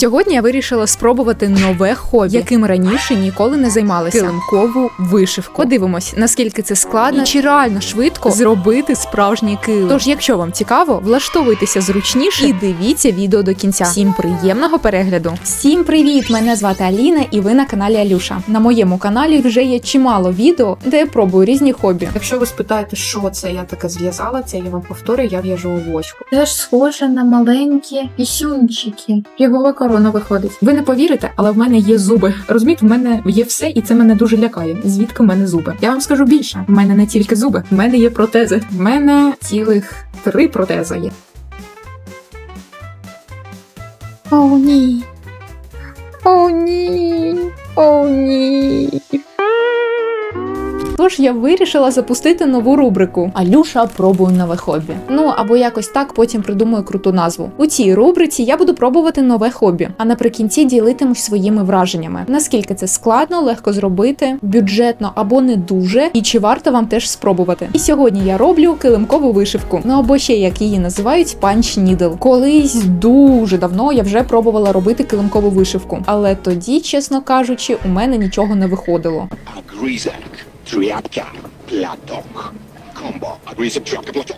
Сьогодні я вирішила спробувати нове хобі, яким раніше ніколи не займалася килимкову вишивку. Подивимось, наскільки це складно і чи реально швидко зробити справжній килим. Тож, якщо вам цікаво, влаштовуйтеся зручніше і дивіться відео до кінця. Всім приємного перегляду! Всім привіт! Мене звати Аліна, і ви на каналі Алюша. На моєму каналі вже є чимало відео, де я пробую різні хобі. Якщо ви спитаєте, що це я таке зв'язала, це я вам повторю, я в'яжу овочку. Теж схоже на маленькі пісюнчики. Фігова корона виходить. Ви не повірите, але в мене є зуби. Розумієте, в мене є все, і це мене дуже лякає. Звідки в мене зуби? Я вам скажу більше. В мене не тільки зуби, в мене є протези. В мене цілих три протези є. О, ні. О, ні. О, ні. Тож я вирішила запустити нову рубрику Алюша пробує нове хобі. Ну або якось так потім придумаю круту назву. У цій рубриці я буду пробувати нове хобі, а наприкінці ділитимусь своїми враженнями. Наскільки це складно, легко зробити, бюджетно або не дуже, і чи варто вам теж спробувати. І сьогодні я роблю килимкову вишивку, ну або ще як її називають панч нідл. Колись дуже давно я вже пробувала робити килимкову вишивку, але тоді, чесно кажучи, у мене нічого не виходило. Agrizek, Тряпка, платок. Комбо. Агрессив тряпка, платок.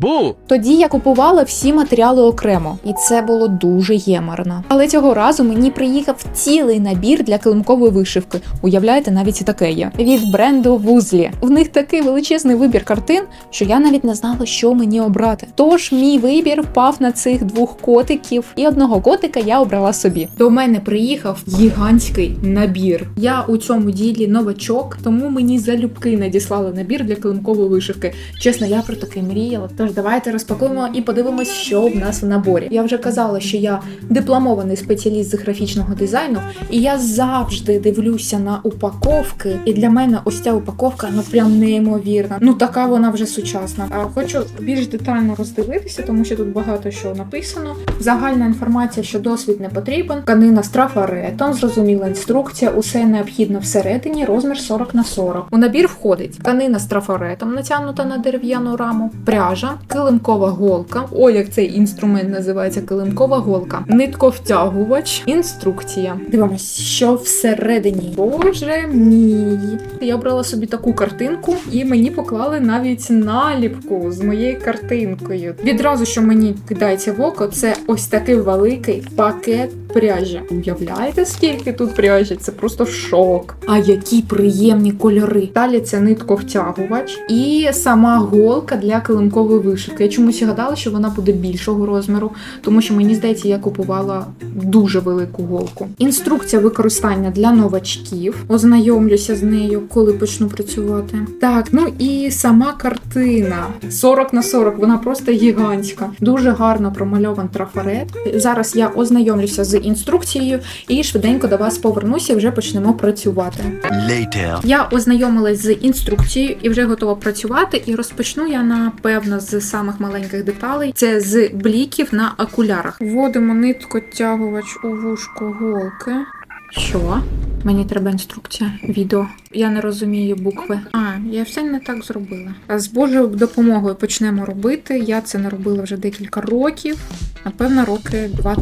Бу! Тоді я купувала всі матеріали окремо, і це було дуже ємарно. Але цього разу мені приїхав цілий набір для килимкової вишивки. Уявляєте, навіть і таке є від бренду Вузлі. В них такий величезний вибір картин, що я навіть не знала, що мені обрати. Тож мій вибір впав на цих двох котиків, і одного котика я обрала собі. До мене приїхав гігантський набір. Я у цьому ділі новачок, тому мені залюбки надіслали набір для килимкової вишивки. Чесно, я про таке мріяла. Тож давайте розпакуємо і подивимось, що в нас в наборі. Я вже казала, що я дипломований спеціаліст з графічного дизайну, і я завжди дивлюся на упаковки. І для мене ось ця упаковка ну прям неймовірна. Ну така вона вже сучасна. А хочу більш детально роздивитися, тому що тут багато що написано. Загальна інформація, що досвід не потрібен. Тканина з трафаретом, зрозуміла інструкція, усе необхідно всередині, розмір 40 на 40. У набір входить тканина з трафаретом, натягнута на дерев'яну раму, пряжа, килимкова голка. О, як цей інструмент називається килимкова голка, нитковтягувач, інструкція. Дивимось, що всередині. Боже мій. Я брала собі таку картинку, і мені поклали навіть наліпку з моєю картинкою. Відразу, що мені кидається в око, це ось такий великий пакет пряжі. Уявляєте, скільки тут пряжі? Це просто шок. А які приємні кольори. Далі це нитковтягувач і сама голка для килимкової вишивки. Я чомусь гадала, що вона буде більшого розміру, тому що мені здається, я купувала дуже велику голку. Інструкція використання для новачків. Ознайомлюся з нею, коли почну працювати. Так, ну і сама картина 40 на 40, вона просто гігантська. Дуже гарно промальований трафарет. Зараз я ознайомлюся з інструкцією і швиденько до вас повернуся і вже почнемо працювати. Later. Я ознайомилась з інструкцією і вже готова працювати. І розпочну я напевно з самих маленьких деталей. Це з бліків на окулярах. Вводимо ниткотягувач у вушко голки. Що? Мені треба інструкція. Відео. Я не розумію букви. А, я все не так зробила. А з Божою допомогою почнемо робити. Я це не робила вже декілька років. Напевно, роки 2-3.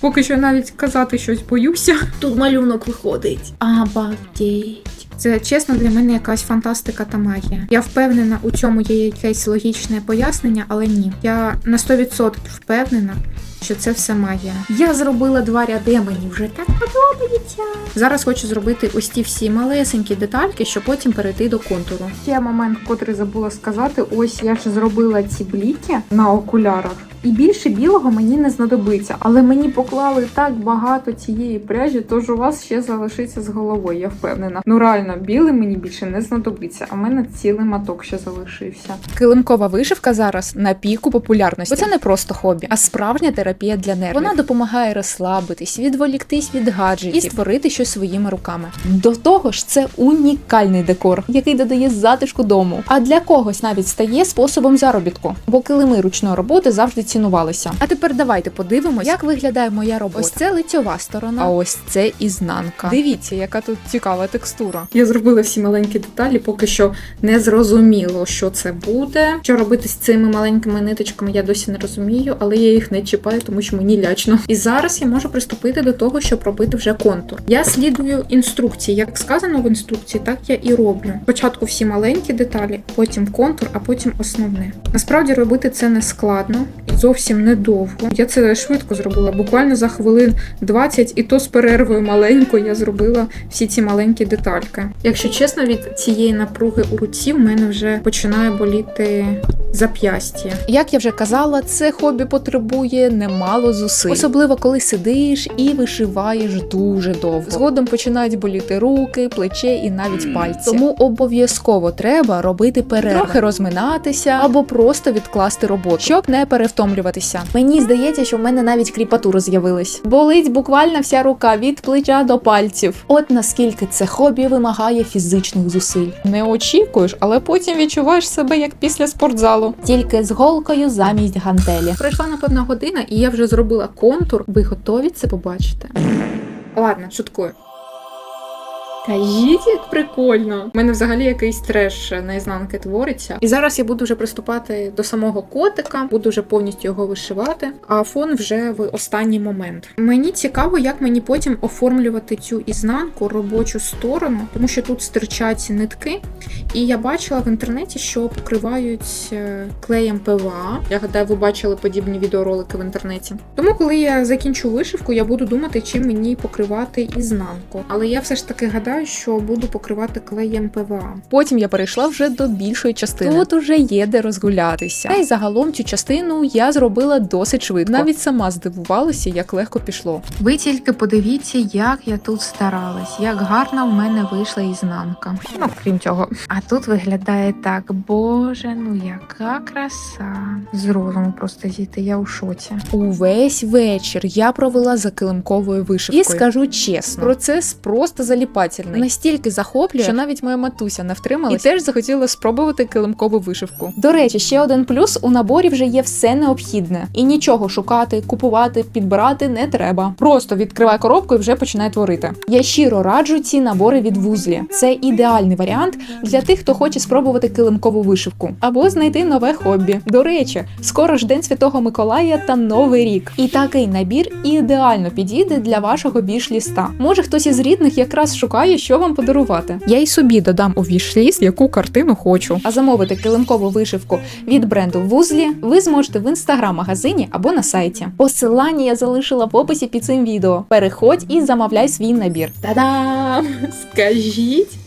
Поки що навіть казати щось боюся. Тут малюнок виходить. Обалдеть. Це чесно для мене якась фантастика та магія. Я впевнена, у цьому є якесь логічне пояснення, але ні. Я на 100% впевнена, що це все магія. Я зробила два ряди, мені вже так подобається. Зараз хочу зробити ось ті всі малесенькі детальки, щоб потім перейти до контуру. Ще момент, котрий забула сказати: ось я ж зробила ці бліки на окулярах. І більше білого мені не знадобиться, але мені поклали так багато цієї пряжі, тож у вас ще залишиться з головою, я впевнена. Ну реально, білий мені більше не знадобиться, а в мене цілий маток ще залишився. Килимкова вишивка зараз на піку популярності. Бо це не просто хобі, а справжня терапія для нервів. Вона допомагає розслабитись, відволіктись від гаджетів і створити щось своїми руками. До того ж, це унікальний декор, який додає затишку дому. А для когось навіть стає способом заробітку, бо килими ручної роботи завжди цінувалися. А тепер давайте подивимось, як виглядає моя робота. Ось це лицьова сторона, а ось це ізнанка. Дивіться, яка тут цікава текстура. Я зробила всі маленькі деталі, поки що не зрозуміло, що це буде. Що робити з цими маленькими ниточками, я досі не розумію, але я їх не чіпаю, тому що мені лячно. І зараз я можу приступити до того, щоб робити вже контур. Я слідую інструкції. Як сказано в інструкції, так я і роблю. Спочатку всі маленькі деталі, потім контур, а потім основне. Насправді робити це не складно зовсім недовго. Я це швидко зробила, буквально за хвилин 20, і то з перервою маленькою я зробила всі ці маленькі детальки. Якщо чесно, від цієї напруги у руці в мене вже починає боліти зап'ястя. Як я вже казала, це хобі потребує немало зусиль, особливо коли сидиш і вишиваєш дуже довго. Згодом починають боліти руки, плече і навіть пальці. Тому обов'язково треба робити перерви, трохи розминатися або просто відкласти роботу, щоб не перевтомлюватися. Мені здається, що в мене навіть кріпатура з'явилась. Болить буквально вся рука від плеча до пальців. От наскільки це хобі вимагає фізичних зусиль. Не очікуєш, але потім відчуваєш себе як після спортзалу, тільки з голкою замість гантелі. Пройшла напевно година, і я вже зробила контур. Ви готові це побачити? Ладно, шуткую. Кажіть, як прикольно. У мене взагалі якийсь треш наізнанки твориться. І зараз я буду вже приступати до самого котика, буду вже повністю його вишивати, а фон вже в останній момент. Мені цікаво, як мені потім оформлювати цю ізнанку робочу сторону, тому що тут стирчать нитки. І я бачила в інтернеті, що покривають е, клеєм ПВА. Я гадаю, ви бачили подібні відеоролики в інтернеті. Тому, коли я закінчу вишивку, я буду думати, чим мені покривати ізнанку. Але я все ж таки гадаю, що буду покривати клеєм ПВА. Потім я перейшла вже до більшої частини. Тут уже є де розгулятися. Та й загалом цю частину я зробила досить швидко. Навіть сама здивувалася, як легко пішло. Ви тільки подивіться, як я тут старалась, як гарно в мене вийшла ізнанка. Ну, крім цього. А тут виглядає так, боже, ну яка краса. З розуму просто зійти, я у шоці. Увесь вечір я провела за килимковою вишивкою. І скажу чесно, процес просто заліпательний. Настільки захоплює, що навіть моя матуся не втрималась і теж захотіла спробувати килимкову вишивку. До речі, ще один плюс: у наборі вже є все необхідне, і нічого шукати, купувати, підбирати не треба. Просто відкривай коробку і вже починай творити. Я щиро раджу ці набори від вузлі. Це ідеальний варіант для тих, хто хоче спробувати килимкову вишивку або знайти нове хобі. До речі, скоро ж День Святого Миколая та Новий рік. І такий набір ідеально підійде для вашого віш-ліста. Може, хтось із рідних якраз шукає, що вам подарувати. Я й собі додам у віш-ліст, яку картину хочу. А замовити килимкову вишивку від бренду Вузлі ви зможете в інстаграм-магазині або на сайті. Посилання я залишила в описі під цим відео. Переходь і замовляй свій набір. Та-дам! Скажіть,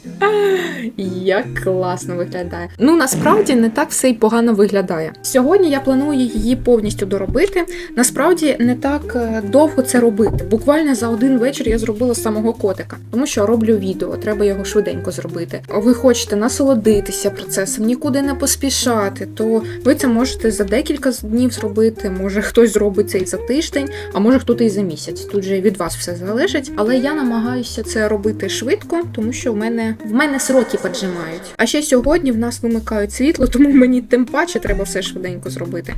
як класно виглядає. Ну насправді не так все й погано виглядає. Сьогодні я планую її повністю доробити. Насправді не так е, довго це робити. Буквально за один вечір я зробила самого котика, тому що роблю відео, треба його швиденько зробити. Ви хочете насолодитися процесом, нікуди не поспішати, то ви це можете за декілька днів зробити. Може хтось зробить це і за тиждень, а може хтось і за місяць. Тут же від вас все залежить. Але я намагаюся це робити швидко, тому що в мене в мене сроки поджимають. А ще сьогодні в нас вимикають світло, тому мені тим паче треба все швиденько зробити.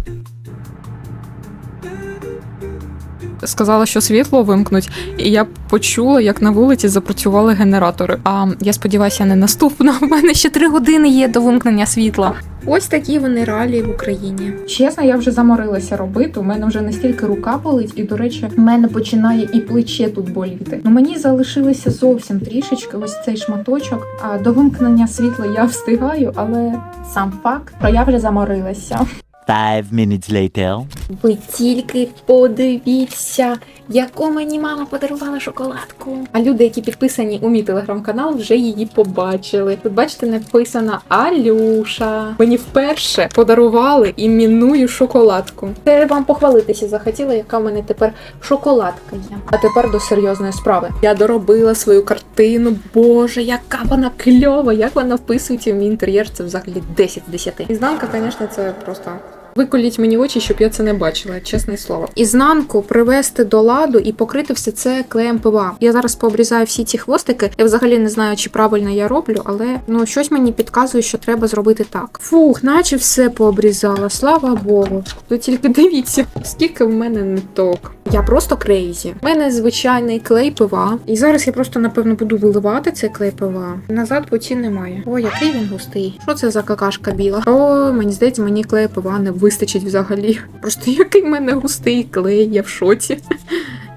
Сказала, що світло вимкнуть, і я почула, як на вулиці запрацювали генератори. А я сподіваюся, не наступна. У мене ще три години є до вимкнення світла. Ось такі вони реалії в Україні. Чесно, я вже заморилася робити. У мене вже настільки рука болить, і до речі, в мене починає і плече тут боліти. Ну мені залишилося зовсім трішечки ось цей шматочок. А до вимкнення світла я встигаю, але сам факт, що я вже заморилася. Five minutes later. Ви тільки подивіться, яку мені мама подарувала шоколадку. А люди, які підписані у мій телеграм-канал, вже її побачили. Тут бачите, написано Алюша. Мені вперше подарували іменную шоколадку. Це вам похвалитися захотіла, яка в мене тепер шоколадка є. А тепер до серйозної справи. Я доробила свою картину. Боже, яка вона кльова! Як вона вписується в мій інтер'єр? Це взагалі 10 з 10. Ізнанка, звісно, це просто Виколіть мені очі, щоб я це не бачила, чесне слово. Ізнанку привести до ладу і покрити все це клеєм ПВА. Я зараз пообрізаю всі ці хвостики. Я взагалі не знаю, чи правильно я роблю, але ну щось мені підказує, що треба зробити так. Фух, наче все пообрізала. Слава Богу. Ви тільки дивіться, скільки в мене ниток. Я просто крейзі. У мене звичайний клей ПВА. І зараз я просто напевно буду виливати цей клей ПВА. Назад путі немає. О, який він густий. Що це за какашка біла? О, мені здається, мені клею ПВА не вистачить взагалі. Просто який в мене густий клей, я в шоці.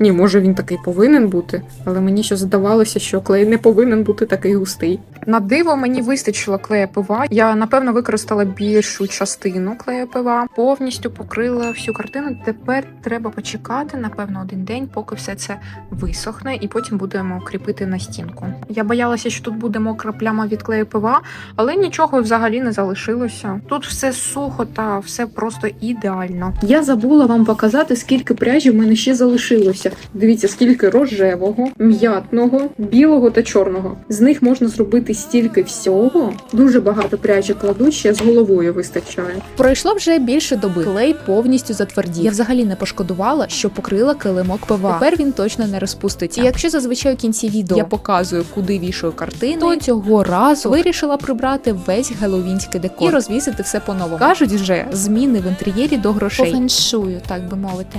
Ні, може він такий повинен бути, але мені ще здавалося, що клей не повинен бути такий густий. На диво мені вистачило клея ПВА. Я напевно використала більшу частину клею ПВА, повністю покрила всю картину. Тепер треба почекати, напевно, один день, поки все це висохне, і потім будемо кріпити на стінку. Я боялася, що тут буде мокра пляма від клею ПВА, але нічого взагалі не залишилося. Тут все сухо та все просто ідеально. Я забула вам показати, скільки пряжі в мене ще залишилося. Дивіться, скільки рожевого, м'ятного, білого та чорного. З них можна зробити стільки всього. Дуже багато пряжі кладу, ще з головою вистачає. Пройшло вже більше доби. Клей повністю затвердів. Я взагалі не пошкодувала, що покрила килимок ПВА. Тепер він точно не розпуститься. І якщо зазвичай у кінці відео я показую, куди вішаю картини, то цього разу вирішила прибрати весь геловінський декор і розвісити все по-новому. Кажуть вже зміни в інтер'єрі до грошей. По феншую, так би мовити.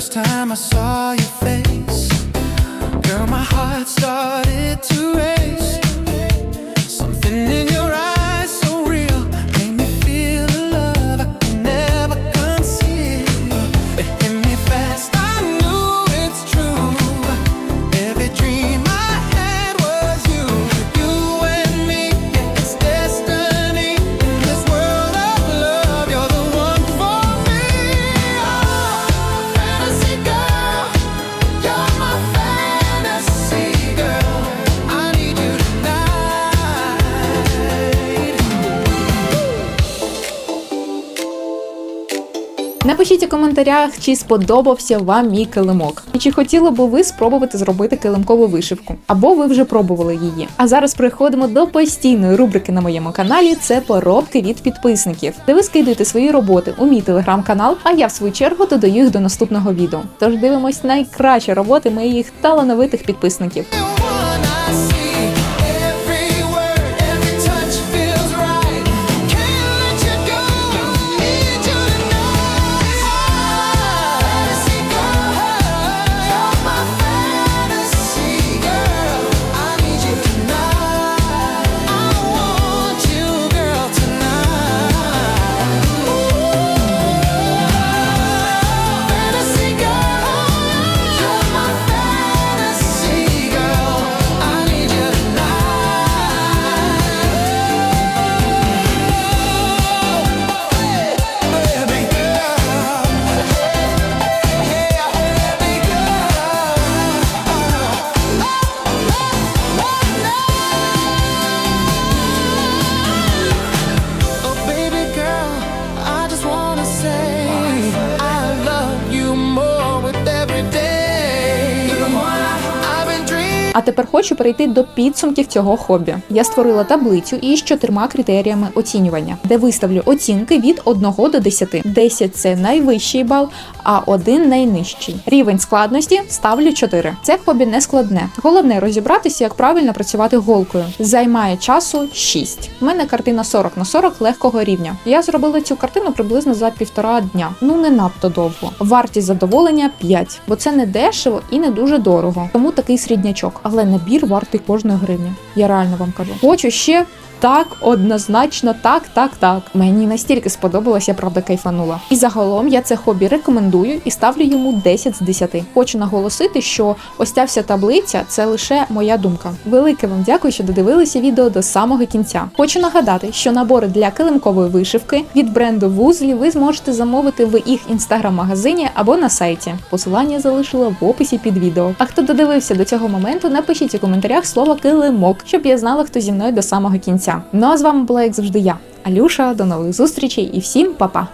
First time I saw your face, girl, my heart started to race. Напишіть у коментарях, чи сподобався вам мій килимок, і чи хотіли би ви спробувати зробити килимкову вишивку, або ви вже пробували її. А зараз переходимо до постійної рубрики на моєму каналі: це поробки від підписників, де ви скидуєте свої роботи у мій телеграм-канал, а я в свою чергу додаю їх до наступного відео. Тож дивимось найкращі роботи моїх талановитих підписників. А тепер хочу перейти до підсумків цього хобі. Я створила таблицю із чотирма критеріями оцінювання, де виставлю оцінки від 1 до 10. 10 – це найвищий бал, а 1 – найнижчий. Рівень складності ставлю 4. Це хобі не складне. Головне розібратися, як правильно працювати голкою. Займає часу 6. У мене картина 40 на 40 легкого рівня. Я зробила цю картину приблизно за півтора дня. Ну не надто довго. Вартість задоволення 5, бо це не дешево і не дуже дорого. Тому такий середнячок. Але набір вартий кожної гривні. Я реально вам кажу. Хочу ще. Так, однозначно, так, так, так. Мені настільки сподобалось, я правда кайфанула. І загалом я це хобі рекомендую і ставлю йому 10 з 10. Хочу наголосити, що ось ця вся таблиця це лише моя думка. Велике вам дякую, що додивилися відео до самого кінця. Хочу нагадати, що набори для килимкової вишивки від бренду Вузлі ви зможете замовити в їх інстаграм-магазині або на сайті. Посилання залишила в описі під відео. А хто додивився до цього моменту, напишіть у коментарях слово килимок, щоб я знала, хто зі мною до самого кінця. Ну а з вами була як завжди я, Алюша. До нових зустрічей і всім па-па!